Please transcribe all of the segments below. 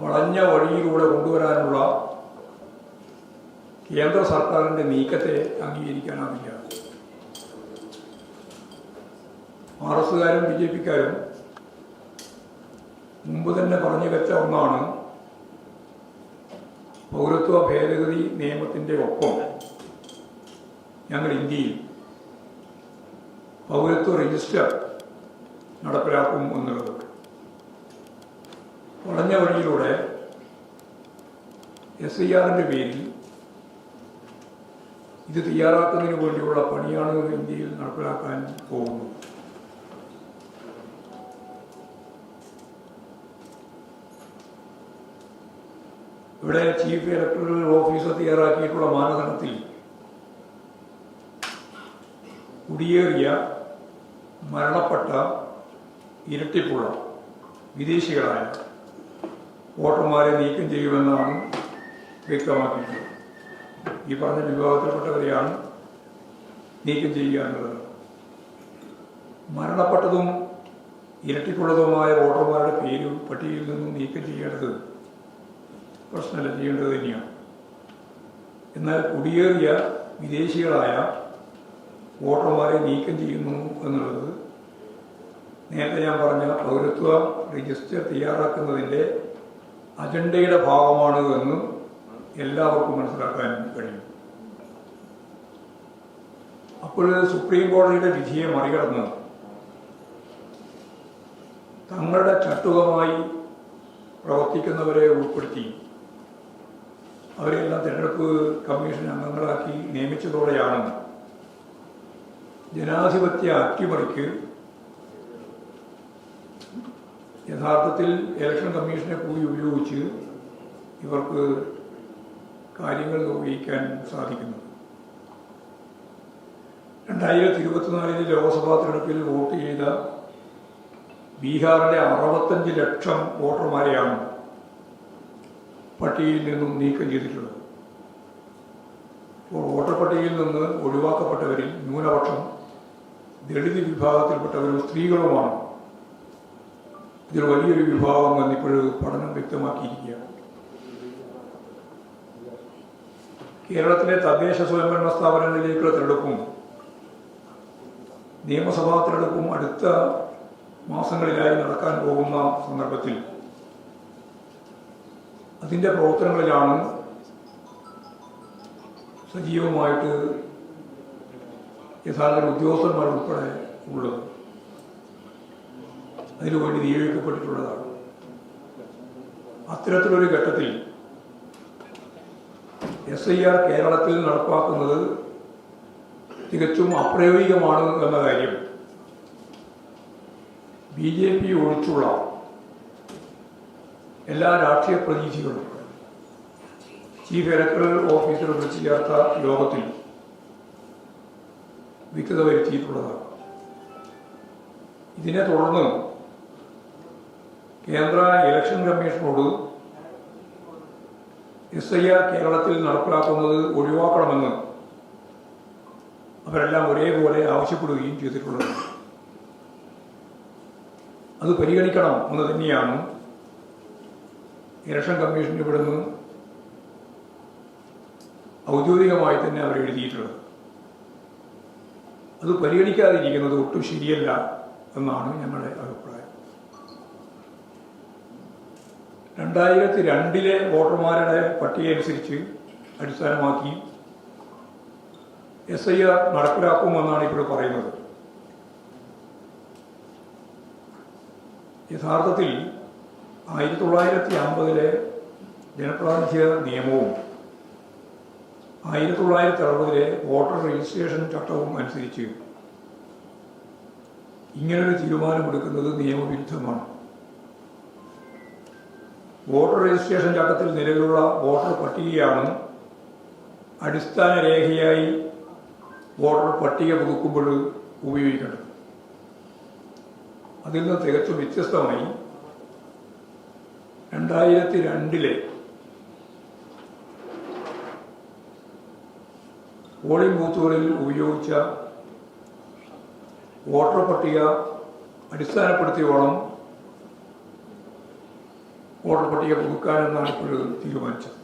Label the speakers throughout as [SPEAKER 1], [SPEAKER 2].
[SPEAKER 1] വളഞ്ഞ വഴിയിലൂടെ കൊണ്ടുവരാനുള്ള കേന്ദ്ര സർക്കാരിൻ്റെ നീക്കത്തെ അംഗീകരിക്കാനാവില്ല ആർ എസ്സുകാരും ബി ജെ പിക്കാരും മുമ്പ് തന്നെ പറഞ്ഞു വെച്ച ഒന്നാണ് പൗരത്വ ഭേദഗതി നിയമത്തിൻ്റെ ഒപ്പം ഞങ്ങൾ ഇന്ത്യയിൽ പൗരത്വ രജിസ്റ്റർ നടപ്പിലാക്കും എന്നുള്ളത് കുറഞ്ഞ വഴിയിലൂടെ എസ് ഐ ആറിന്റെ പേരിൽ ഇത് തയ്യാറാക്കുന്നതിന് വേണ്ടിയുള്ള പണിയാണ് ഇന്ത്യയിൽ നടപ്പിലാക്കാൻ പോകുന്നത് ഇവിടെ ചീഫ് ഇലക്ടറൽ ഓഫീസർ തയ്യാറാക്കിയിട്ടുള്ള മാനദണ്ഡത്തിൽ കുടിയേറിയ മരണപ്പെട്ട ഇരട്ടിപ്പുള്ള വിദേശികളായ വോട്ടർമാരെ നീക്കം ചെയ്യുമെന്നാണ് വ്യക്തമാക്കിയിട്ടുള്ളത് ഈ പറഞ്ഞ വിഭാഗത്തിൽപ്പെട്ടവരെയാണ് നീക്കം ചെയ്യുക മരണപ്പെട്ടതും ഇരട്ടിക്കുള്ളതുമായ വോട്ടർമാരുടെ പേര് പട്ടികയിൽ നിന്നും നീക്കം ചെയ്യേണ്ടത് പ്രശ്നമല്ല ചെയ്യേണ്ടത് തന്നെയാണ് എന്നാൽ കുടിയേറിയ വിദേശികളായ വോട്ടർമാരെ നീക്കം ചെയ്യുന്നു എന്നുള്ളത് നേരത്തെ ഞാൻ പറഞ്ഞ പൗരത്വ രജിസ്റ്റർ തയ്യാറാക്കുന്നതിൻ്റെ അജണ്ടയുടെ ഭാഗമാണ് എന്ന് എല്ലാവർക്കും മനസ്സിലാക്കാൻ കഴിയും അപ്പോൾ സുപ്രീം കോടതിയുടെ വിധിയെ മറികടന്ന് തങ്ങളുടെ ചട്ടുകമായി പ്രവർത്തിക്കുന്നവരെ ഉൾപ്പെടുത്തി അവരെല്ലാം തിരഞ്ഞെടുപ്പ് കമ്മീഷൻ അംഗങ്ങളാക്കി നിയമിച്ചതോടെയാണ് ജനാധിപത്യ അട്ടിമറിക്ക് യഥാർത്ഥത്തിൽ ഇലക്ഷൻ കമ്മീഷനെ കൂടി ഉപയോഗിച്ച് ഇവർക്ക് കാര്യങ്ങൾ നിർവഹിക്കാൻ സാധിക്കുന്നു രണ്ടായിരത്തി ഇരുപത്തിനാലിലെ ലോക്സഭാ തിരഞ്ഞെടുപ്പിൽ വോട്ട് ചെയ്ത ബീഹാറിലെ അറുപത്തഞ്ച് ലക്ഷം വോട്ടർമാരെയാണ് പട്ടികയിൽ നിന്നും നീക്കം ചെയ്തിട്ടുള്ളത് ഇപ്പോൾ വോട്ടർ പട്ടികയിൽ നിന്ന് ഒഴിവാക്കപ്പെട്ടവരിൽ ന്യൂനപക്ഷം ദളിത് വിഭാഗത്തിൽപ്പെട്ടവരും സ്ത്രീകളുമാണ് ഇതിൽ വലിയൊരു വിഭാഗം ഇപ്പോഴും പഠനം വ്യക്തമാക്കിയിരിക്കുകയാണ് കേരളത്തിലെ തദ്ദേശ സ്വയംഭരണ സ്ഥാപനങ്ങളിലേക്കുള്ള തിരഞ്ഞെടുപ്പും നിയമസഭാ തിരഞ്ഞെടുപ്പും അടുത്ത മാസങ്ങളിലായി നടക്കാൻ പോകുന്ന സന്ദർഭത്തിൽ അതിൻ്റെ പ്രവർത്തനങ്ങളിലാണ് സജീവമായിട്ട് യഥാർത്ഥ ഉദ്യോഗസ്ഥന്മാർ ഉൾപ്പെടെ ഉള്ളത് അതിനുവേണ്ടി നിയോഗിക്കപ്പെട്ടിട്ടുള്ളതാണ് അത്തരത്തിലൊരു ഘട്ടത്തിൽ എസ് ഐ ആർ കേരളത്തിൽ നടപ്പാക്കുന്നത് തികച്ചും അപ്രായോഗികമാണ് എന്ന കാര്യം ബി ജെ പി ഒഴിച്ചുള്ള എല്ലാ രാഷ്ട്രീയ പ്രതിനിധികളും ചീഫ് ഇലക്ടറൽ ഓഫീസർ വിളിച്ചു ചേർത്ത യോഗത്തിൽ വ്യക്തത വരുത്തിയിട്ടുള്ളതാണ് ഇതിനെ തുടർന്ന് കേന്ദ്ര ഇലക്ഷൻ കമ്മീഷനോട് എസ് ഐ ആർ കേരളത്തിൽ നടപ്പിലാക്കുന്നത് ഒഴിവാക്കണമെന്ന് അവരെല്ലാം ഒരേപോലെ ആവശ്യപ്പെടുകയും ചെയ്തിട്ടുള്ളത് അത് പരിഗണിക്കണം എന്ന് തന്നെയാണ് ഇലക്ഷൻ കമ്മീഷൻ ഇവിടുന്ന് ഔദ്യോഗികമായി തന്നെ അവർ എഴുതിയിട്ടുള്ളത് അത് പരിഗണിക്കാതിരിക്കുന്നത് ഒട്ടും ശരിയല്ല എന്നാണ് ഞങ്ങളുടെ അഭിപ്രായം രണ്ടായിരത്തി രണ്ടിലെ വോട്ടർമാരുടെ പട്ടിക അനുസരിച്ച് അടിസ്ഥാനമാക്കി എസ് ഐ ആർ നടപ്പിലാക്കുമെന്നാണ് ഇപ്പോൾ പറയുന്നത് യഥാർത്ഥത്തിൽ ആയിരത്തി തൊള്ളായിരത്തി അമ്പതിലെ ജനപ്രാതിനിധ്യ നിയമവും ആയിരത്തി തൊള്ളായിരത്തി അറുപതിലെ വോട്ടർ രജിസ്ട്രേഷൻ ചട്ടവും അനുസരിച്ച് ഇങ്ങനൊരു തീരുമാനമെടുക്കുന്നത് നിയമവിരുദ്ധമാണ് വോട്ടർ രജിസ്ട്രേഷൻ ചട്ടത്തിൽ നിലവിലുള്ള വോട്ടർ പട്ടികയാണെന്നും അടിസ്ഥാന രേഖയായി വോട്ടർ പട്ടിക പുതുക്കുമ്പോൾ ഉപയോഗിക്കുന്നത് അതിൽ നിന്ന് തികച്ചും വ്യത്യസ്തമായി രണ്ടായിരത്തി രണ്ടിലെ പോളിംഗ് ബൂത്തുകളിൽ ഉപയോഗിച്ച വോട്ടർ പട്ടിക അടിസ്ഥാനപ്പെടുത്തിയോളം വോട്ടർ പട്ടിക പുതുക്കാനെന്നാണ് ഇപ്പോഴും തീരുമാനിച്ചത്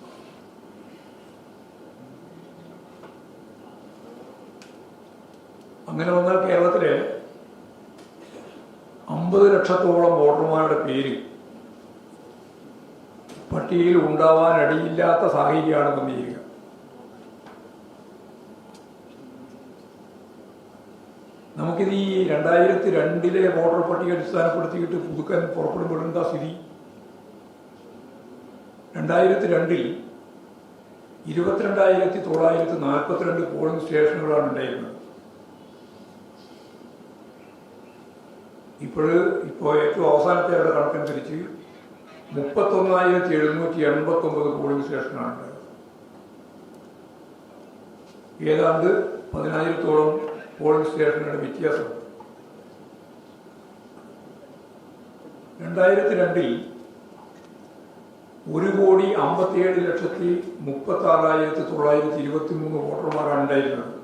[SPEAKER 1] അങ്ങനെ വന്നാൽ കേരളത്തിലെ അമ്പത് ലക്ഷത്തോളം വോട്ടർമാരുടെ പേര് പട്ടികയിൽ ഉണ്ടാവാനിടയില്ലാത്ത സാഹചര്യമാണ് വന്നിരിക്കുക നമുക്കിത് ഈ രണ്ടായിരത്തി രണ്ടിലെ വോട്ടർ പട്ടിക അടിസ്ഥാനപ്പെടുത്തിയിട്ട് പുതുക്കാൻ പുറപ്പെടുമ്പോഴെന്താ സ്ഥിതി രണ്ടായിരത്തി രണ്ടിൽ ഇരുപത്തിരണ്ടായിരത്തി തൊള്ളായിരത്തി നാൽപ്പത്തിരണ്ട് പോളിംഗ് സ്റ്റേഷനുകളാണ് ഉണ്ടായിരുന്നത് ഇപ്പോൾ ഇപ്പോൾ ഏറ്റവും അവസാനത്തെ അവരുടെ കണക്കനുസരിച്ച് മുപ്പത്തൊന്നായിരത്തി എഴുന്നൂറ്റി എൺപത്തൊമ്പത് പോളിംഗ് സ്റ്റേഷനാണ് ഉണ്ടായത് ഏതാണ്ട് പതിനായിരത്തോളം പോളിംഗ് സ്റ്റേഷനുകളുടെ വ്യത്യാസം രണ്ടായിരത്തി രണ്ടിൽ ഒരു കോടി അമ്പത്തിയേഴ് ലക്ഷത്തി മുപ്പത്തി ആറായിരത്തി തൊള്ളായിരത്തി ഇരുപത്തി മൂന്ന് വോട്ടർമാരാണ് ഉണ്ടായിരുന്നത്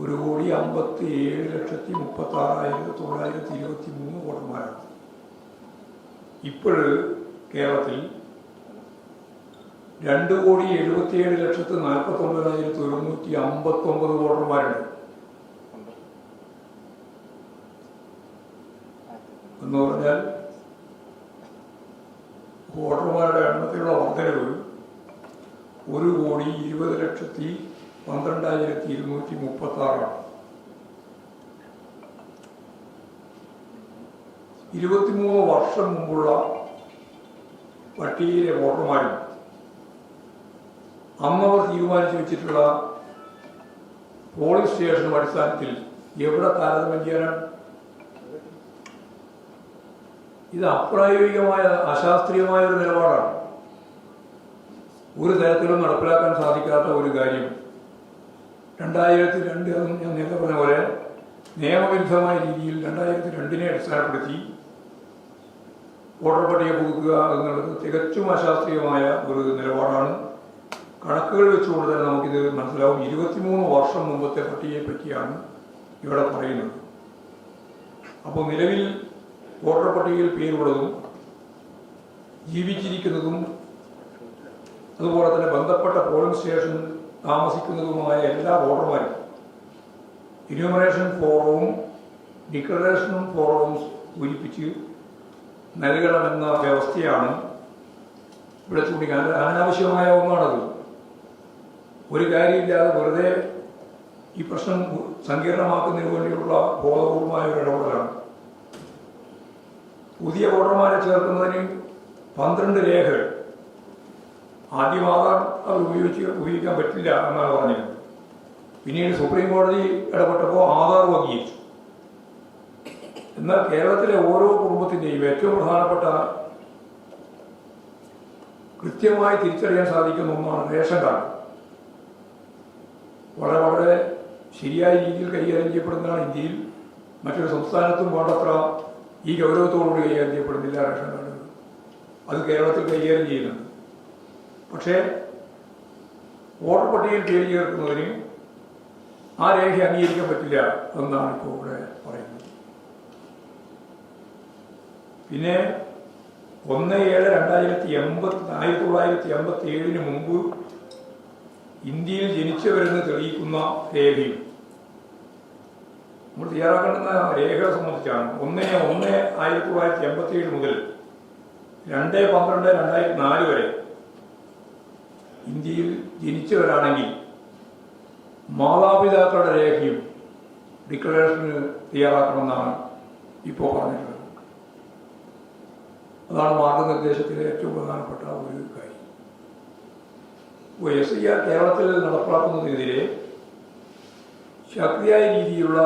[SPEAKER 1] ഒരു കോടി അമ്പത്തി ഏഴ് ലക്ഷത്തി മുപ്പത്തി ആറായിരത്തി തൊള്ളായിരത്തി ഇരുപത്തി മൂന്ന് വോട്ടർമാരാണ് ഇപ്പോൾ കേരളത്തിൽ രണ്ട് കോടി എഴുപത്തിയേഴ് ലക്ഷത്തി നാൽപ്പത്തി ഒമ്പതിനായിരത്തി ഒരുന്നൂറ്റി അമ്പത്തി ഒമ്പത് വോട്ടർമാരുണ്ട് എന്ന് പറഞ്ഞാൽ വോട്ടർമാരുടെ എണ്ണത്തിലുള്ള വർധനവ് ഒരു കോടി ഇരുപത് ലക്ഷത്തി പന്ത്രണ്ടായിരത്തി ഇരുന്നൂറ്റി മുപ്പത്തി ആറാണ് ഇരുപത്തിമൂന്ന് വർഷം മുമ്പുള്ള പട്ടികയിലെ വോട്ടർമാരും അമ്മവർ തീരുമാനിച്ചു വെച്ചിട്ടുള്ള പോളിംഗ് സ്റ്റേഷനും അടിസ്ഥാനത്തിൽ എവിടെ താരതമ്യം ചെയ്യാനാണ് ഇത് അപ്രായോഗികമായ അശാസ്ത്രീയമായ ഒരു നിലപാടാണ് ഒരു തരത്തിലും നടപ്പിലാക്കാൻ സാധിക്കാത്ത ഒരു കാര്യം രണ്ടായിരത്തി രണ്ട് ഞാൻ നേരത്തെ പറഞ്ഞ പോലെ നിയമവിരുദ്ധമായ രീതിയിൽ രണ്ടായിരത്തി രണ്ടിനെ അടിസ്ഥാനപ്പെടുത്തി വോട്ടർ പട്ടിക പുതുക്കുക എന്നുള്ളത് തികച്ചും അശാസ്ത്രീയമായ ഒരു നിലപാടാണ് കണക്കുകൾ വെച്ചുകൊണ്ട് തന്നെ നമുക്കിത് മനസ്സിലാവും ഇരുപത്തിമൂന്ന് വർഷം മുമ്പത്തെ പട്ടികയെ പറ്റിയാണ് ഇവിടെ പറയുന്നത് അപ്പോൾ നിലവിൽ വോട്ടർ പട്ടികയിൽ പേരുള്ളതും ജീവിച്ചിരിക്കുന്നതും അതുപോലെ തന്നെ ബന്ധപ്പെട്ട പോളിംഗ് സ്റ്റേഷൻ താമസിക്കുന്നതുമായ എല്ലാ വോട്ടർമാരും ഇന്യൂമറേഷൻ ഫോറവും ഡിക്ലറേഷൻ ഫോറവും സൂചിപ്പിച്ച് നൽകണമെന്ന വ്യവസ്ഥയാണ് ഇവിടെ ചൂണ്ടിക്കാൻ അനാവശ്യമായ ഒന്നാണത് ഒരു കാര്യമില്ലാതെ വെറുതെ ഈ പ്രശ്നം സങ്കീർണമാക്കുന്നതിന് വേണ്ടിയുള്ള ബോധപൂർവമായ ഒരു ഇടപെടലാണ് പുതിയ വോട്ടർമാരെ ചേർക്കുന്നതിന് പന്ത്രണ്ട് രേഖകൾ ആദ്യം ആധാർ അവർ ഉപയോഗിച്ച് ഉപയോഗിക്കാൻ പറ്റില്ല എന്നാണ് പറഞ്ഞത് പിന്നീട് സുപ്രീം കോടതി ഇടപെട്ടപ്പോൾ ആധാർ അംഗീകരിച്ചു എന്നാൽ കേരളത്തിലെ ഓരോ കുടുംബത്തിൻ്റെയും ഏറ്റവും പ്രധാനപ്പെട്ട കൃത്യമായി തിരിച്ചറിയാൻ സാധിക്കുന്ന ഒന്നാണ് റേഷൻ കാർഡ് വളരെ വളരെ ശരിയായ രീതിയിൽ കൈകാര്യം ചെയ്യപ്പെടുന്നതാണ് ഇന്ത്യയിൽ മറ്റൊരു സംസ്ഥാനത്തും വേണ്ടത്ര ഈ ഗൗരവത്തോടുകൂടി കൈകാര്യം ചെയ്യപ്പെടുന്നില്ല റേഷൻ കാർഡ് അത് കേരളത്തിൽ കൈകാര്യം ചെയ്യലാണ് പക്ഷേ വോട്ടർ പട്ടികയിൽ പേര് ചേർക്കുന്നതിന് ആ രേഖ അംഗീകരിക്കാൻ പറ്റില്ല എന്നാണ് ഇപ്പോൾ ഇവിടെ പറയുന്നത് പിന്നെ ഒന്ന് ഏഴ് രണ്ടായിരത്തി എൺപത്തി ആയിരത്തി തൊള്ളായിരത്തി എൺപത്തി ഏഴിന് മുമ്പ് ഇന്ത്യയിൽ ജനിച്ചവരെന്ന് തെളിയിക്കുന്ന രേഖയും നമ്മൾ തയ്യാറാക്കേണ്ടുന്ന രേഖകളെ സംബന്ധിച്ചാണ് ഒന്ന് ഒന്ന് ആയിരത്തി തൊള്ളായിരത്തി എൺപത്തി ഏഴ് മുതൽ രണ്ട് പന്ത്രണ്ട് രണ്ടായിരത്തി നാല് വരെ ഇന്ത്യയിൽ ജനിച്ചവരാണെങ്കിൽ മാതാപിതാക്കളുടെ രേഖയും ഡിക്ലറേഷന് തയ്യാറാക്കണമെന്നാണ് ഇപ്പോൾ പറഞ്ഞിട്ടുള്ളത് അതാണ് മാർഗനിർദ്ദേശത്തിലെ ഏറ്റവും പ്രധാനപ്പെട്ട ഒരു കാര്യം ഇപ്പോൾ എസ് ഐ ആർ കേരളത്തിൽ നടപ്പാക്കുന്നതിനെതിരെ ശക്തിയായ രീതിയിലുള്ള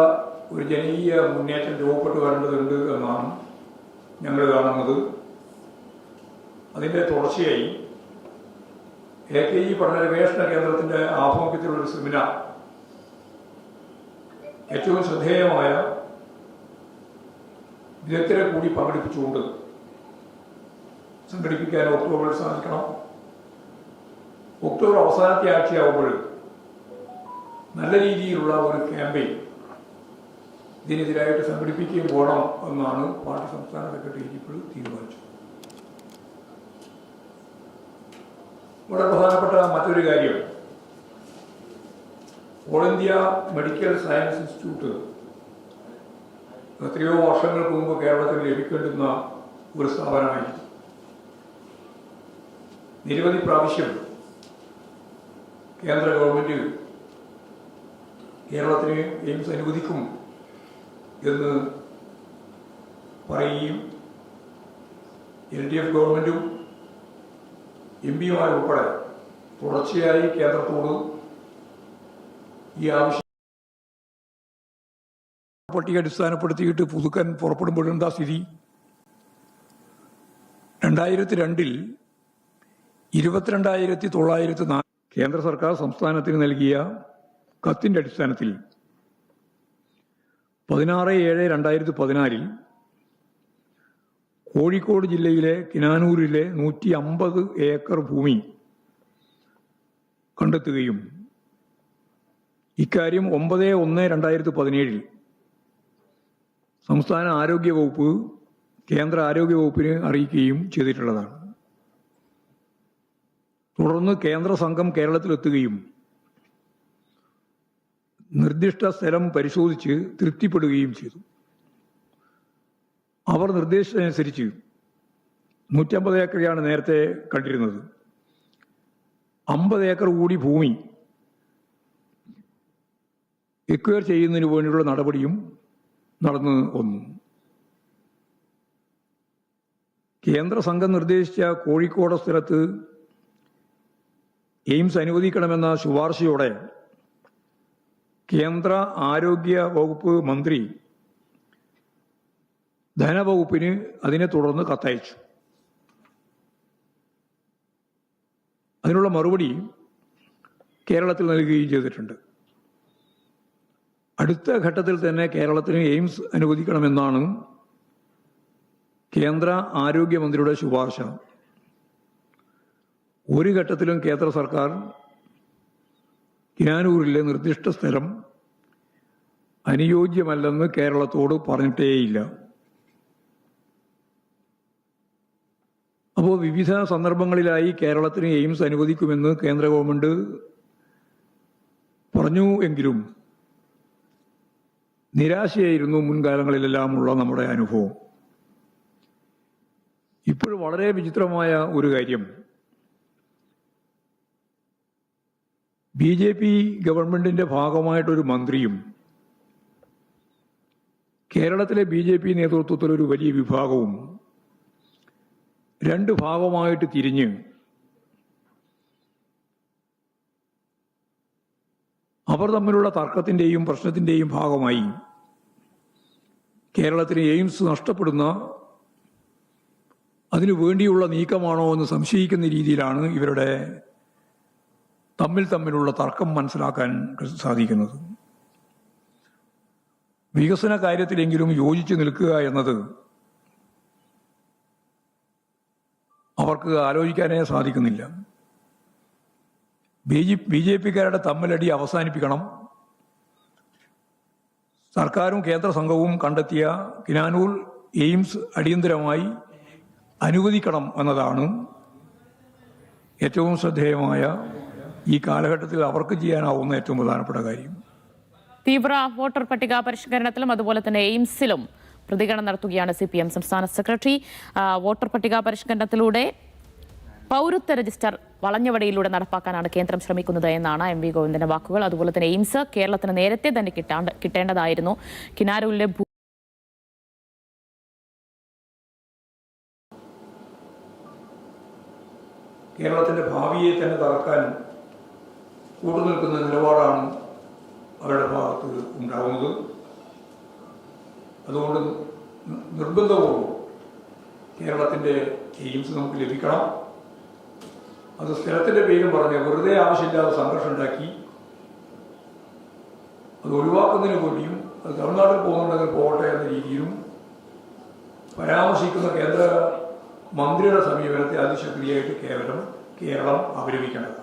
[SPEAKER 1] ഒരു ജനകീയ മുന്നേറ്റം രൂപപ്പെട്ടു വരേണ്ടതുണ്ട് എന്നാണ് ഞങ്ങൾ കാണുന്നത് അതിൻ്റെ തുടർച്ചയായി എ കെ ഇ പഠന ഗവേഷണ കേന്ദ്രത്തിൻ്റെ ആഭിമുഖ്യത്തിലുള്ളൊരു സെമിനാർ ഏറ്റവും ശ്രദ്ധേയമായ വിദഗ്ധരെ കൂടി പങ്കെടുപ്പിച്ചുകൊണ്ട് സംഘടിപ്പിക്കാൻ ഒക്ടോബർ സാധിക്കണം ഒക്ടോബർ അവസാനത്തെ ആഴ്ചയാകുമ്പോൾ നല്ല രീതിയിലുള്ള ഒരു ക്യാമ്പയിൻ ഇതിനെതിരായിട്ട് സംഘടിപ്പിക്കുകയും പോകണം എന്നാണ് പാർട്ടി സംസ്ഥാന സെക്രട്ടറി ഇപ്പോൾ തീരുമാനിച്ചത് വളരെ പ്രധാനപ്പെട്ട മറ്റൊരു കാര്യം all India medical science institute എത്രയോ വർഷങ്ങൾക്ക് മുമ്പ് കേരളത്തിൽ ലഭിക്കേണ്ടുന്ന ഒരു സ്ഥാപനമായി നിരവധി പ്രാവശ്യം കേന്ദ്ര ഗവൺമെന്റ് കേരളത്തിന് എയിംസ് അനുവദിക്കും എന്ന് പറയുകയും എൽ ഡി എഫ് ഗവൺമെൻറ്റും എം പിയുമായി ഉൾപ്പെടെ തുടർച്ചയായി കേന്ദ്രത്തോട് ഈ ആവശ്യം പട്ടിക അടിസ്ഥാനപ്പെടുത്തിയിട്ട് പുതുക്കാൻ പുറപ്പെടുമ്പോഴെന്താ സ്ഥിതി രണ്ടായിരത്തി രണ്ടിൽ ഇരുപത്തിരണ്ടായിരത്തി തൊള്ളായിരത്തി നാല് കേന്ദ്ര സർക്കാർ സംസ്ഥാനത്തിന് നൽകിയ കത്തിൻ്റെ അടിസ്ഥാനത്തിൽ പതിനാറ് ഏഴ് രണ്ടായിരത്തി പതിനാലിൽ കോഴിക്കോട് ജില്ലയിലെ കിനാനൂരിലെ നൂറ്റി അമ്പത് ഏക്കർ ഭൂമി കണ്ടെത്തുകയും ഇക്കാര്യം ഒമ്പത് ഒന്ന് രണ്ടായിരത്തി പതിനേഴിൽ സംസ്ഥാന ആരോഗ്യ വകുപ്പ് കേന്ദ്ര ആരോഗ്യ വകുപ്പിനെ അറിയിക്കുകയും ചെയ്തിട്ടുള്ളതാണ് തുടർന്ന് കേന്ദ്ര സംഘം കേരളത്തിലെത്തുകയും നിർദ്ദിഷ്ട സ്ഥലം പരിശോധിച്ച് തൃപ്തിപ്പെടുകയും ചെയ്തു അവർ നിർദ്ദേശിച്ചതനുസരിച്ച് നൂറ്റമ്പത് ഏക്കറെയാണ് നേരത്തെ കണ്ടിരുന്നത് അമ്പത് ഏക്കർ കൂടി ഭൂമി എക്വയർ ചെയ്യുന്നതിന് വേണ്ടിയുള്ള നടപടിയും നടന്നു വന്നു കേന്ദ്ര സംഘം നിർദ്ദേശിച്ച കോഴിക്കോട് സ്ഥലത്ത് എയിംസ് അനുവദിക്കണമെന്ന ശുപാർശയോടെ കേന്ദ്ര ആരോഗ്യ വകുപ്പ് മന്ത്രി ധനവകുപ്പിന് അതിനെ തുടർന്ന് കത്തയച്ചു അതിനുള്ള മറുപടി കേരളത്തിൽ നൽകുകയും ചെയ്തിട്ടുണ്ട് അടുത്ത ഘട്ടത്തിൽ തന്നെ കേരളത്തിന് എയിംസ് അനുവദിക്കണമെന്നാണ് കേന്ദ്ര ആരോഗ്യമന്ത്രിയുടെ ശുപാർശ ഒരു ഘട്ടത്തിലും കേന്ദ്ര സർക്കാർ കിനാനൂരിലെ നിർദ്ദിഷ്ട സ്ഥലം അനുയോജ്യമല്ലെന്ന് കേരളത്തോട് പറഞ്ഞിട്ടേയില്ല അപ്പോൾ വിവിധ സന്ദർഭങ്ങളിലായി കേരളത്തിന് എയിംസ് അനുവദിക്കുമെന്ന് കേന്ദ്ര ഗവൺമെൻറ് പറഞ്ഞു എങ്കിലും നിരാശയായിരുന്നു മുൻകാലങ്ങളിലെല്ലാം ഉള്ള നമ്മുടെ അനുഭവം ഇപ്പോഴും വളരെ വിചിത്രമായ ഒരു കാര്യം ബി ജെ പി ഗവൺമെന്റിന്റെ ഭാഗമായിട്ടൊരു മന്ത്രിയും കേരളത്തിലെ ബി ജെ പി നേതൃത്വത്തിലൊരു വലിയ വിഭാഗവും രണ്ട് ഭാഗമായിട്ട് തിരിഞ്ഞ് അവർ തമ്മിലുള്ള തർക്കത്തിൻ്റെയും പ്രശ്നത്തിൻ്റെയും ഭാഗമായി കേരളത്തിന് എയിംസ് നഷ്ടപ്പെടുന്ന അതിനു വേണ്ടിയുള്ള നീക്കമാണോ എന്ന് സംശയിക്കുന്ന രീതിയിലാണ് ഇവരുടെ തമ്മിൽ തമ്മിലുള്ള തർക്കം മനസ്സിലാക്കാൻ സാധിക്കുന്നത് വികസന കാര്യത്തിലെങ്കിലും യോജിച്ച് നിൽക്കുക എന്നത് അവർക്ക് ആലോചിക്കാനേ സാധിക്കുന്നില്ല ബി ജെ ബി ജെ പിക്കാരുടെ തമ്മിലടി അവസാനിപ്പിക്കണം സർക്കാരും കേന്ദ്ര സംഘവും കണ്ടെത്തിയ കിനാനൂൽ എയിംസ് അടിയന്തരമായി അനുവദിക്കണം എന്നതാണ് ഏറ്റവും ശ്രദ്ധേയമായ ഈ കാലഘട്ടത്തിൽ അവർക്ക് ചെയ്യാനാവുന്ന ഏറ്റവും പ്രധാനപ്പെട്ട കാര്യം
[SPEAKER 2] തീവ്ര വോട്ടർ പട്ടിക പരിഷ്കരണത്തിലും അതുപോലെ തന്നെ എയിംസിലും പ്രതികരണം നടത്തുകയാണ് സി പി എം സംസ്ഥാന സെക്രട്ടറി വോട്ടർ പട്ടിക പരിഷ്കരണത്തിലൂടെ പൗരത്വ രജിസ്റ്റർ വളഞ്ഞവടിയിലൂടെ നടപ്പാക്കാനാണ് കേന്ദ്രം ശ്രമിക്കുന്നത് എന്നാണ് എം വി ഗോവിന്ദന്റെ വാക്കുകൾ അതുപോലെ തന്നെ എയിംസ് കേരളത്തിന് നേരത്തെ തന്നെ കിട്ടാണ്ട് കിട്ടേണ്ടതായിരുന്നു കിനാരൂരിലെ
[SPEAKER 1] കേരളത്തിന്റെ ഭാവിയെ തന്നെ തകർക്കാനും നിൽക്കുന്ന നിലപാടാണ് അവരുടെ ഭാഗത്ത് ഉണ്ടാകുന്നത് അതുകൊണ്ട് നിർബന്ധവും കേരളത്തിൻ്റെ എയിംസ് നമുക്ക് ലഭിക്കണം അത് സ്ഥലത്തിൻ്റെ പേരും പറഞ്ഞ് വെറുതെ ആവശ്യമില്ലാതെ സംഘർഷം ഉണ്ടാക്കി അത് ഒഴിവാക്കുന്നതിന് വേണ്ടിയും അത് തമിഴ്നാട്ടിൽ പോകുന്നുണ്ടെങ്കിൽ പോകട്ടെ എന്ന രീതിയിലും പരാമർശിക്കുന്ന കേന്ദ്ര മന്ത്രിയുടെ സമീപനത്തെ അതിശക്തിയായിട്ട് കേവലം കേരളം അപലപിക്കണം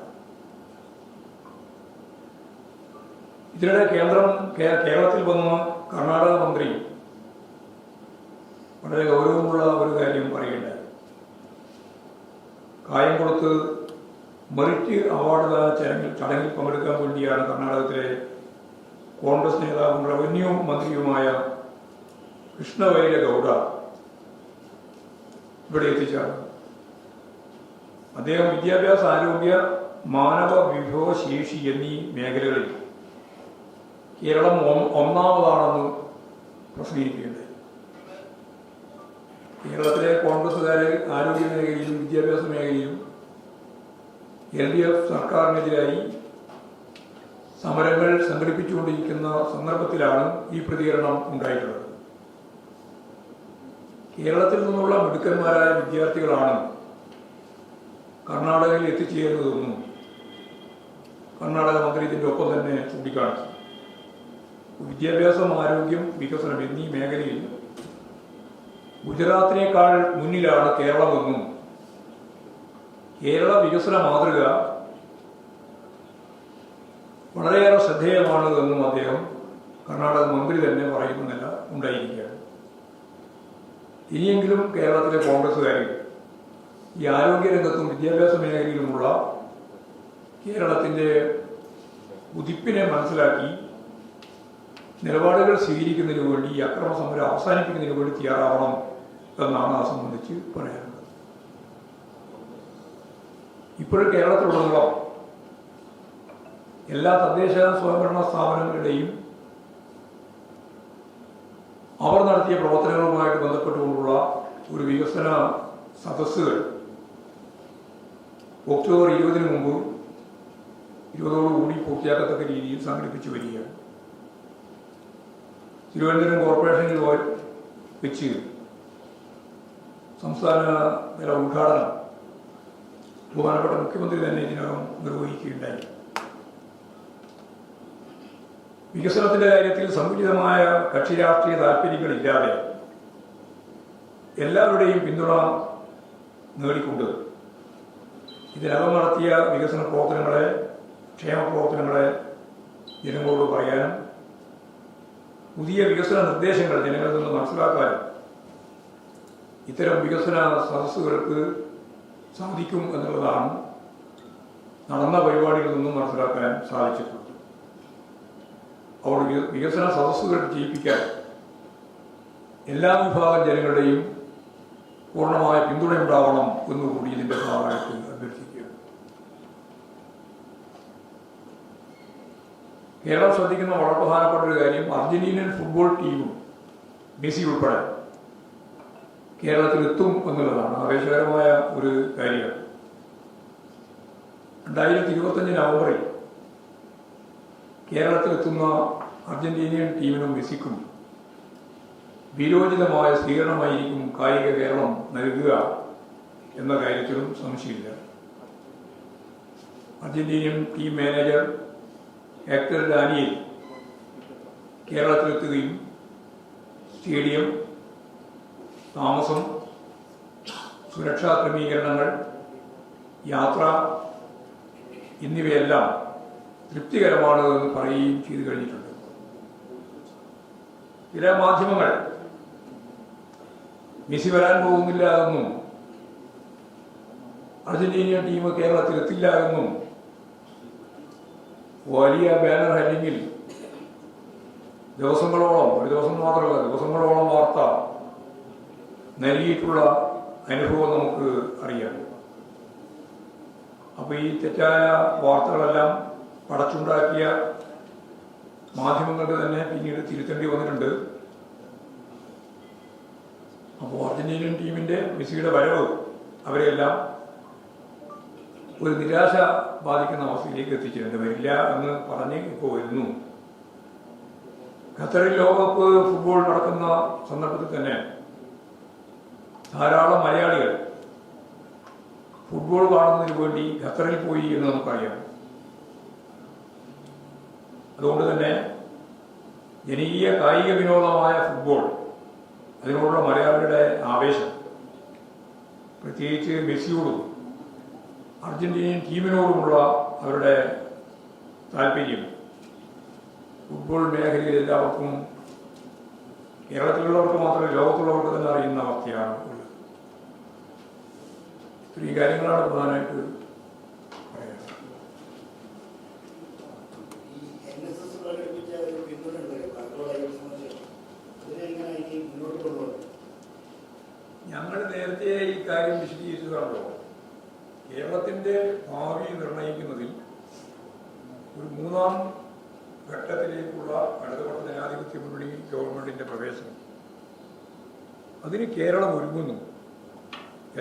[SPEAKER 1] ഇതിനിടെ കേന്ദ്രം കേരളത്തിൽ വന്ന കർണാടക മന്ത്രി വളരെ ഗൗരവമുള്ള ഒരു കാര്യം പറയുകയുണ്ടായി കായംകുളത്ത് മെറിറ്റ് അവാർഡ് ദാന ചടങ്ങിൽ ചടങ്ങിൽ പങ്കെടുക്കാൻ വേണ്ടിയാണ് കർണാടകത്തിലെ കോൺഗ്രസ് നേതാവും റവന്യൂ മന്ത്രിയുമായ കൃഷ്ണവൈര ഗൗഡ ഇവിടെ എത്തിച്ചേർന്നത് അദ്ദേഹം വിദ്യാഭ്യാസ ആരോഗ്യ മാനവ വിഭവശേഷി എന്നീ മേഖലകളിൽ കേരളം ഒന്നാമതാണെന്ന് പ്രസംഗിക്കുകയുണ്ട് കേരളത്തിലെ കോൺഗ്രസ്സുകാർ ആരോഗ്യ മേഖലയിലും വിദ്യാഭ്യാസ മേഖലയിലും എൽ ഡി എഫ് സർക്കാരിനെതിരായി സമരങ്ങൾ സംഘടിപ്പിച്ചുകൊണ്ടിരിക്കുന്ന സന്ദർഭത്തിലാണ് ഈ പ്രതികരണം ഉണ്ടായിട്ടുള്ളത് കേരളത്തിൽ നിന്നുള്ള മിടുക്കന്മാരായ വിദ്യാർത്ഥികളാണ് കർണാടകയിൽ എത്തിച്ചേരുന്നതെന്നും കർണാടക മന്ത്രി ഇതിൻ്റെ ഒപ്പം തന്നെ ചൂണ്ടിക്കാണിച്ചു വിദ്യാഭ്യാസം ആരോഗ്യം വികസനം എന്നീ മേഖലയിൽ ഗുജറാത്തിനേക്കാൾ മുന്നിലാണ് കേരളമെന്നും കേരള വികസന മാതൃക വളരെയേറെ ശ്രദ്ധേയമാണ് എന്നും അദ്ദേഹം കർണാടക മന്ത്രി തന്നെ പറയുന്ന ഉണ്ടായിരിക്കുകയാണ് ഇനിയെങ്കിലും കേരളത്തിലെ കോൺഗ്രസ്സുകാരിൽ ഈ ആരോഗ്യരംഗത്തും വിദ്യാഭ്യാസ മേഖലയിലുമുള്ള കേരളത്തിൻ്റെ ഉതിപ്പിനെ മനസ്സിലാക്കി നിലപാടുകൾ സ്വീകരിക്കുന്നതിന് വേണ്ടി ഈ അക്രമ സമരം അവസാനിപ്പിക്കുന്നതിന് വേണ്ടി തയ്യാറാവണം എന്നാണ് ആ സംബന്ധിച്ച് പറയാനുള്ളത് ഇപ്പോഴും കേരളത്തിലുടനീളം എല്ലാ തദ്ദേശ സ്വയംഭരണ സ്ഥാപനങ്ങളുടെയും അവർ നടത്തിയ പ്രവർത്തനങ്ങളുമായിട്ട് ബന്ധപ്പെട്ടുകൊണ്ടുള്ള ഒരു വികസന സദസ്സുകൾ ഒക്ടോബർ ഇരുപതിന് മുമ്പ് ഇരുപതോടുകൂടി പൂർത്തിയാക്കത്തക്ക രീതിയിൽ സംഘടിപ്പിച്ചു വരികയാണ് തിരുവനന്തപുരം കോർപ്പറേഷനിൽ വെച്ച് സംസ്ഥാന തല ഉദ്ഘാടനം ബഹുമാനപ്പെട്ട മുഖ്യമന്ത്രി തന്നെ ഇതിനകം നിർവഹിക്കുകയുണ്ടായി വികസനത്തിന്റെ കാര്യത്തിൽ സമുചിതമായ കക്ഷി രാഷ്ട്രീയ താല്പര്യങ്ങളില്ലാതെ എല്ലാവരുടെയും പിന്തുണ നേടിക്കൊണ്ട് ഇതിനകം നടത്തിയ വികസന പ്രവർത്തനങ്ങളെ ക്ഷേമ പ്രവർത്തനങ്ങളെ ജനങ്ങളോട് പറയാനും പുതിയ വികസന നിർദ്ദേശങ്ങൾ ജനങ്ങളിൽ നിന്ന് മനസ്സിലാക്കാനും ഇത്തരം വികസന സദസ്സുകൾക്ക് സാധിക്കും എന്നുള്ളതാണ് നടന്ന പരിപാടികളിൽ നിന്നും മനസ്സിലാക്കാൻ സാധിച്ചിട്ടുണ്ട് അവർ വികസന സദസ്സുകൾ ജയിപ്പിക്കാൻ എല്ലാ വിഭാഗം ജനങ്ങളുടെയും പൂർണ്ണമായ പിന്തുണയുണ്ടാവണം എന്നുകൂടി ഇതിൻ്റെ ഭാഗമായിട്ട് അഭ്യർത്ഥിക്കുന്നു കേരളം ശ്രദ്ധിക്കുന്ന വളരെ പ്രധാനപ്പെട്ട ഒരു കാര്യം അർജന്റീനിയൻ ഫുട്ബോൾ ടീമും മെസ്സി ഉൾപ്പെടെ കേരളത്തിൽ എത്തും എന്നുള്ളതാണ് ആവേശകരമായ ഒരു കാര്യമാണ് രണ്ടായിരത്തി ഇരുപത്തഞ്ച് നവംബറിൽ എത്തുന്ന അർജന്റീനിയൻ ടീമിനും മെസ്സിക്കും വിരോചിതമായ സ്വീകരണമായിരിക്കും കായിക കേരളം നൽകുക എന്ന കാര്യത്തിലും സംശയമില്ല Argentinian team manager Hector Daniel കേരളത്തിലെത്തുകയും സ്റ്റേഡിയം താമസം സുരക്ഷാ ക്രമീകരണങ്ങൾ യാത്ര എന്നിവയെല്ലാം തൃപ്തികരമാണ് എന്ന് പറയുകയും ചെയ്തു കഴിഞ്ഞിട്ടുണ്ട് ചില മാധ്യമങ്ങൾ മെസ്സി വരാൻ പോകുന്നില്ല എന്നും അർജന്റീന ടീം കേരളത്തിൽ എത്തില്ല എന്നും വലിയ ബാനർ ഹെഡിങ്ങിൽ ദിവസങ്ങളോളം ഒരു ദിവസം മാത്രമല്ല ദിവസങ്ങളോളം വാർത്ത നൽകിയിട്ടുള്ള അനുഭവം നമുക്ക് അറിയാം അപ്പോൾ ഈ തെറ്റായ വാർത്തകളെല്ലാം പടച്ചുണ്ടാക്കിയ മാധ്യമങ്ങൾക്ക് തന്നെ പിന്നീട് തിരുത്തേണ്ടി വന്നിട്ടുണ്ട് അപ്പോൾ അർജന്റീനിയൻ ടീമിൻ്റെ മെസ്സിയുടെ വരവ് അവരെല്ലാം ഒരു നിരാശ ബാധിക്കുന്ന അവസ്ഥയിലേക്ക് എത്തിച്ചേരേണ്ടി വരില്ല എന്ന് പറഞ്ഞ് ഇപ്പോൾ വരുന്നു ഖത്തറിൽ ലോകകപ്പ് ഫുട്ബോൾ നടക്കുന്ന സന്ദർഭത്തിൽ തന്നെ ധാരാളം മലയാളികൾ ഫുട്ബോൾ കാണുന്നതിന് വേണ്ടി ഖത്തറിൽ പോയി എന്ന് നമുക്കറിയാം അതുകൊണ്ട് തന്നെ ജനകീയ കായിക വിനോദമായ ഫുട്ബോൾ അതിനോടുള്ള മലയാളികളുടെ ആവേശം പ്രത്യേകിച്ച് മെസ്സിയോടും അർജന്റീനിയൻ ടീമിനോടുമുള്ള അവരുടെ താല്പര്യം ഫുട്ബോൾ മേഖലയിൽ എല്ലാവർക്കും കേരളത്തിലുള്ളവർക്ക് മാത്രമേ ലോകത്തുള്ളവർക്ക് തന്നെ അറിയുന്ന അവസ്ഥയാണ് ഉള്ളത് ഇത്രയും കാര്യങ്ങളാണ് പ്രധാനമായിട്ട് മൂന്നാം ഘട്ടത്തിലേക്കുള്ള ഇടതുപക്ഷ ജനാധിപത്യ മുന്നണി ഗവൺമെന്റിന്റെ പ്രവേശനം അതിന് കേരളം ഒരുങ്ങുന്നു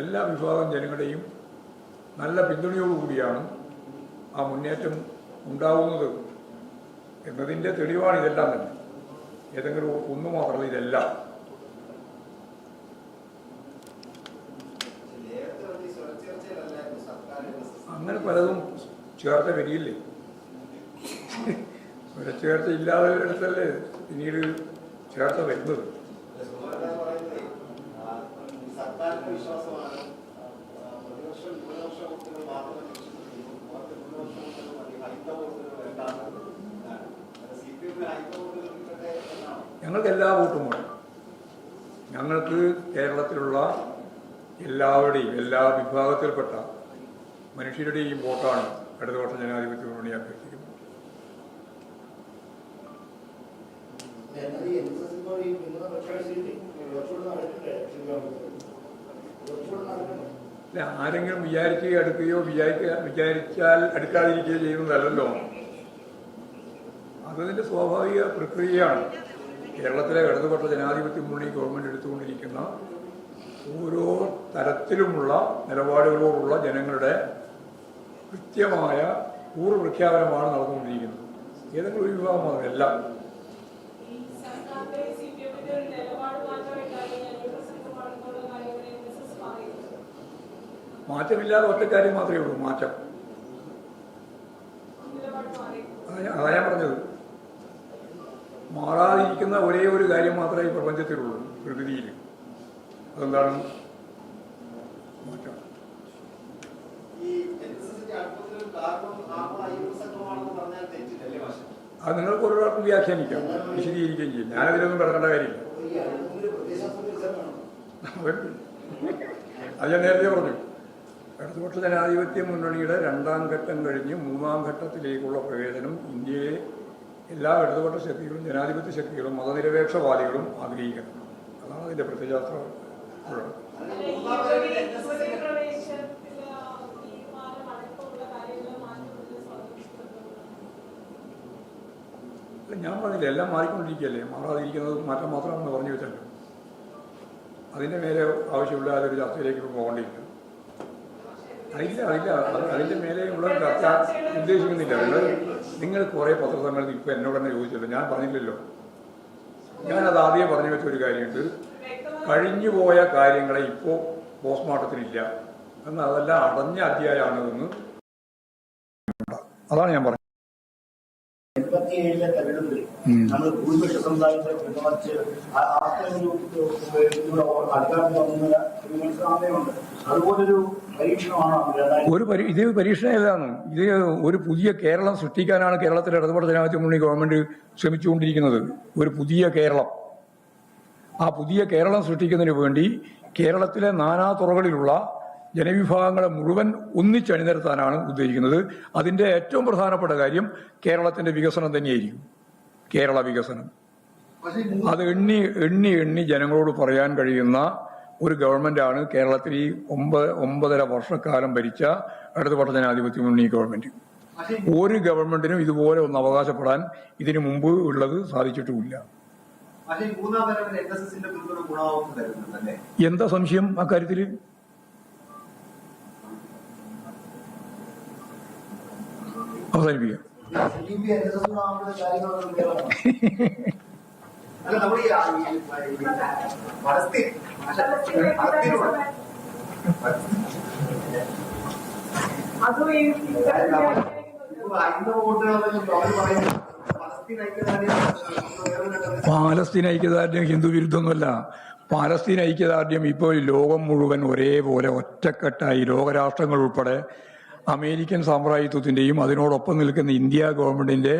[SPEAKER 1] എല്ലാ വിഭാഗം ജനങ്ങളുടെയും നല്ല പിന്തുണയോടുകൂടിയാണ് ആ മുന്നേറ്റം ഉണ്ടാകുന്നത് എന്നതിൻ്റെ തെളിവാണ് ഇതെല്ലാം തന്നെ ഏതെങ്കിലും ഒന്നു മാത്രമല്ല ഇതെല്ലാം അങ്ങനെ പലതും ചേർത്ത് വരിയില്ലേ ഇവിടെ ചേർച്ച ഇല്ലാതെ എടുത്തല്ലേ പിന്നീട് ചേർത്ത് വരുന്നത് ഞങ്ങൾക്ക് എല്ലാ വോട്ടും വേണം ഞങ്ങൾക്ക് കേരളത്തിലുള്ള എല്ലാവരുടെയും എല്ലാ വിഭാഗത്തിൽപ്പെട്ട മനുഷ്യരുടെയും വോട്ടാണ് അടുത്ത വർഷം ജനാധിപത്യ മുന്നണി അഭ്യർത്ഥിക്കുന്നത് ആരെങ്കിലും വിചാരിക്കുകയോ അടുക്കുകയോ വിചാരിക്കുക വിചാരിച്ചാൽ അടുക്കാതിരിക്കുകയോ ചെയ്യുന്നതല്ലല്ലോ അതതിന്റെ സ്വാഭാവിക പ്രക്രിയയാണ് കേരളത്തിലെ ഇടതുപക്ഷ ജനാധിപത്യ മുന്നണി ഗവൺമെന്റ് എടുത്തുകൊണ്ടിരിക്കുന്ന ഓരോ തരത്തിലുമുള്ള നിലപാടുകളോടുള്ള ജനങ്ങളുടെ കൃത്യമായ പൂർവ്വ പ്രഖ്യാപനമാണ് നടന്നുകൊണ്ടിരിക്കുന്നത് ഏതെങ്കിലും ഒരു വിഭാഗമാണ് എല്ലാം മാറ്റമില്ലാതെ ഒറ്റക്കാരി മാത്രമേ ഉള്ളൂ മാറ്റം അതാ ഞാൻ പറഞ്ഞത് മാറാതിരിക്കുന്ന ഒരേ ഒരു കാര്യം മാത്രമേ ഈ പ്രപഞ്ചത്തിലുള്ളൂ പ്രകൃതിയിൽ അതെന്താണ് അത് നിങ്ങൾക്ക് ഒരാൾക്കും വ്യാഖ്യാനിക്കാം വിശദീകരിക്കുകയും ചെയ്യും ഞാനതിലൊന്നും പറയേണ്ട കാര്യമില്ല അത് ഞാൻ നേരത്തെ പറഞ്ഞു ഇടതുപക്ഷ ജനാധിപത്യ മുന്നണിയുടെ രണ്ടാം ഘട്ടം കഴിഞ്ഞ് മൂന്നാം ഘട്ടത്തിലേക്കുള്ള പ്രവേദനം ഇന്ത്യയെ എല്ലാ ഇടതുപക്ഷ ശക്തികളും ജനാധിപത്യ ശക്തികളും മതനിരപേക്ഷവാദികളും ആഗ്രഹിക്കണം അതാണ് അതിൻ്റെ പ്രത്യശാസ്ത്രം ഞാൻ പറഞ്ഞില്ല എല്ലാം മാറിക്കൊണ്ടിരിക്കുകയല്ലേ മാറാതിരിക്കുന്നത് മാറ്റം മാത്രമാണെന്ന് പറഞ്ഞു വെച്ചല്ലോ അതിൻ്റെ മേലെ ആവശ്യമില്ലാതെ ഒരു ചർച്ചയിലേക്ക് പോകേണ്ടിയിരുന്നു ഇല്ല ഇല്ല അതിന്റെ മേലെ ഉള്ള ചർച്ച ഉദ്ദേശിക്കുന്നില്ല നിങ്ങൾ നിങ്ങൾ കുറെ പത്രസമ്മേളനം ഇപ്പൊ എന്നോട് തന്നെ ചോദിച്ചല്ലോ ഞാൻ പറഞ്ഞില്ലല്ലോ ഞാൻ അത് ആദ്യം പറഞ്ഞു വെച്ച ഒരു കാര്യമുണ്ട് കഴിഞ്ഞു പോയ കാര്യങ്ങളെ ഇപ്പോ പോസ്റ്റ്മോർട്ടത്തിനില്ല എന്നാൽ അതെല്ലാം അടഞ്ഞ അധ്യായമാണതെന്ന് അതാണ് ഞാൻ പറഞ്ഞത് രണ്ടായിരത്തി ഏഴിലെ തെരഞ്ഞെടുപ്പിൽ നമ്മൾ ഭൂരിപക്ഷ സമുദായത്തെ പിന്തുണച്ച് നടക്കാൻ തോന്നുന്ന ഒരു മത്സരാമയുണ്ട് അതുപോലൊരു ഒരു പരി ഇത് പരീക്ഷണമല്ലാണ് ഇത് ഒരു പുതിയ കേരളം സൃഷ്ടിക്കാനാണ് കേരളത്തിലെ ഇടതുപാട് ജനാധിപത്യ മുന്നണി ഗവൺമെന്റ് ശ്രമിച്ചുകൊണ്ടിരിക്കുന്നത് ഒരു പുതിയ കേരളം ആ പുതിയ കേരളം സൃഷ്ടിക്കുന്നതിന് വേണ്ടി കേരളത്തിലെ നാനാ തുറകളിലുള്ള ജനവിഭാഗങ്ങളെ മുഴുവൻ ഒന്നിച്ചണിനിരത്താനാണ് ഉദ്ദേശിക്കുന്നത് അതിൻ്റെ ഏറ്റവും പ്രധാനപ്പെട്ട കാര്യം കേരളത്തിൻ്റെ വികസനം തന്നെയായിരിക്കും കേരള വികസനം അത് എണ്ണി എണ്ണി എണ്ണി ജനങ്ങളോട് പറയാൻ കഴിയുന്ന ഒരു ഗവൺമെൻറ്റാണ് കേരളത്തിൽ ഈ ഒമ്പത് ഒമ്പതര വർഷക്കാലം ഭരിച്ച ഇടതുപക്ഷ ജനാധിപത്യ മുന്നണി ഗവൺമെൻറ് ഒരു ഗവൺമെന്റിനും ഇതുപോലെ ഒന്ന് അവകാശപ്പെടാൻ ഇതിനു മുമ്പ് ഉള്ളത് സാധിച്ചിട്ടുമില്ല എന്താ സംശയം അക്കാര്യത്തിൽ അവസാനിപ്പിക്കാം പാലസ്തീൻ ഐക്യദാർഢ്യം ഹിന്ദു വിരുദ്ധമൊന്നുമല്ല പാലസ്തീൻ ഐക്യദാർഢ്യം ഇപ്പോൾ ലോകം മുഴുവൻ ഒരേപോലെ ഒറ്റക്കെട്ടായി ലോകരാഷ്ട്രങ്ങൾ ഉൾപ്പെടെ അമേരിക്കൻ സാമ്രാജ്യത്വത്തിൻ്റെയും അതിനോടൊപ്പം നിൽക്കുന്ന ഇന്ത്യ ഗവൺമെന്റിന്റെ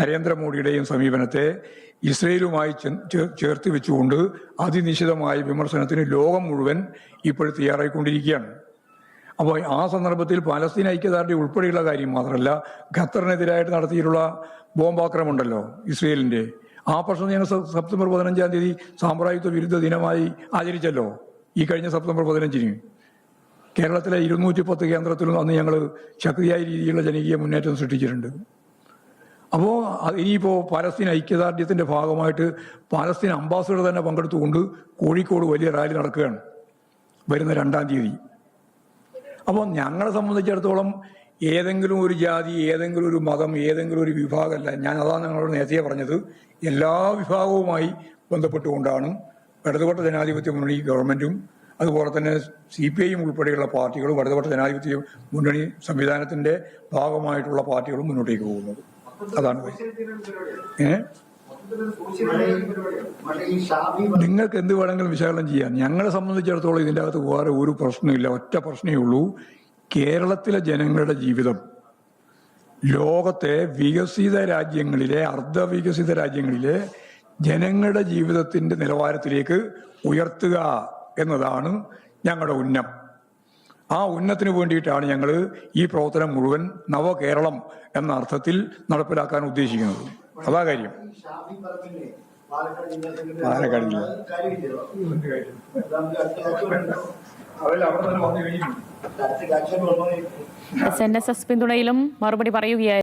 [SPEAKER 1] നരേന്ദ്രമോദിയുടെയും സമീപനത്തെ ഇസ്രയേലുമായി ചേർത്ത് വെച്ചുകൊണ്ട് അതിനിശിതമായ വിമർശനത്തിന് ലോകം മുഴുവൻ ഇപ്പോൾ തയ്യാറായിക്കൊണ്ടിരിക്കുകയാണ് അപ്പോൾ ആ സന്ദർഭത്തിൽ പാലസ്തീൻ ഐക്യദാർഢ്യം ഉൾപ്പെടെയുള്ള കാര്യം മാത്രമല്ല ഖത്തറിനെതിരായിട്ട് നടത്തിയിട്ടുള്ള ബോംബാക്രമമുണ്ടല്ലോ ഇസ്രയേലിന്റെ ആ പ്രശ്നം ഞങ്ങൾ സെപ്റ്റംബർ പതിനഞ്ചാം തീയതി സാമ്രാജ്യത്വ വിരുദ്ധ ദിനമായി ആചരിച്ചല്ലോ ഈ കഴിഞ്ഞ സെപ്റ്റംബർ പതിനഞ്ചിന് കേരളത്തിലെ ഇരുന്നൂറ്റി പത്ത് കേന്ദ്രത്തിലും അന്ന് ഞങ്ങൾ ശക്തിയായ രീതിയിലുള്ള ജനകീയ മുന്നേറ്റം സൃഷ്ടിച്ചിട്ടുണ്ട് അപ്പോൾ ഇനിയിപ്പോൾ പാലസ്തീൻ ഐക്യദാർഢ്യത്തിൻ്റെ ഭാഗമായിട്ട് പാലസ്തീൻ അംബാസഡർ തന്നെ പങ്കെടുത്തുകൊണ്ട് കോഴിക്കോട് വലിയ റാലി നടക്കുകയാണ് വരുന്ന രണ്ടാം തീയതി അപ്പോൾ ഞങ്ങളെ സംബന്ധിച്ചിടത്തോളം ഏതെങ്കിലും ഒരു ജാതി ഏതെങ്കിലും ഒരു മതം ഏതെങ്കിലും ഒരു വിഭാഗമല്ല ഞാൻ അതാണ് ഞങ്ങളോട് നേരത്തെ പറഞ്ഞത് എല്ലാ വിഭാഗവുമായി ബന്ധപ്പെട്ടുകൊണ്ടാണ് ഇടതുപെട്ട ജനാധിപത്യ മുന്നണി ഗവൺമെൻറ്റും അതുപോലെ തന്നെ സി പി ഐ എം ഉൾപ്പെടെയുള്ള പാർട്ടികൾ വടതുപക്ഷ ജനാധിപത്യ മുന്നണി സംവിധാനത്തിന്റെ ഭാഗമായിട്ടുള്ള പാർട്ടികളും മുന്നോട്ടേക്ക് പോകുന്നത് അതാണ് നിങ്ങൾക്ക് എന്ത് വേണമെങ്കിലും വിശകലനം ചെയ്യാം ഞങ്ങളെ സംബന്ധിച്ചിടത്തോളം ഇതിൻ്റെ അകത്ത് വേറെ ഒരു പ്രശ്നമില്ല ഒറ്റ പ്രശ്നമേ ഉള്ളൂ കേരളത്തിലെ ജനങ്ങളുടെ ജീവിതം ലോകത്തെ വികസിത രാജ്യങ്ങളിലെ അർദ്ധവികസിത രാജ്യങ്ങളിലെ ജനങ്ങളുടെ ജീവിതത്തിന്റെ നിലവാരത്തിലേക്ക് ഉയർത്തുക എന്നതാണ് ഞങ്ങളുടെ ഉന്നം ആ ഉന്നത്തിന് വേണ്ടിയിട്ടാണ് ഞങ്ങൾ ഈ പ്രവർത്തനം മുഴുവൻ നവകേരളം എന്ന അർത്ഥത്തിൽ നടപ്പിലാക്കാൻ ഉദ്ദേശിക്കുന്നത് അതാ കാര്യം Palakkad S N S S പിന്തുണയിലും മറുപടി പറയുകയായിരുന്നു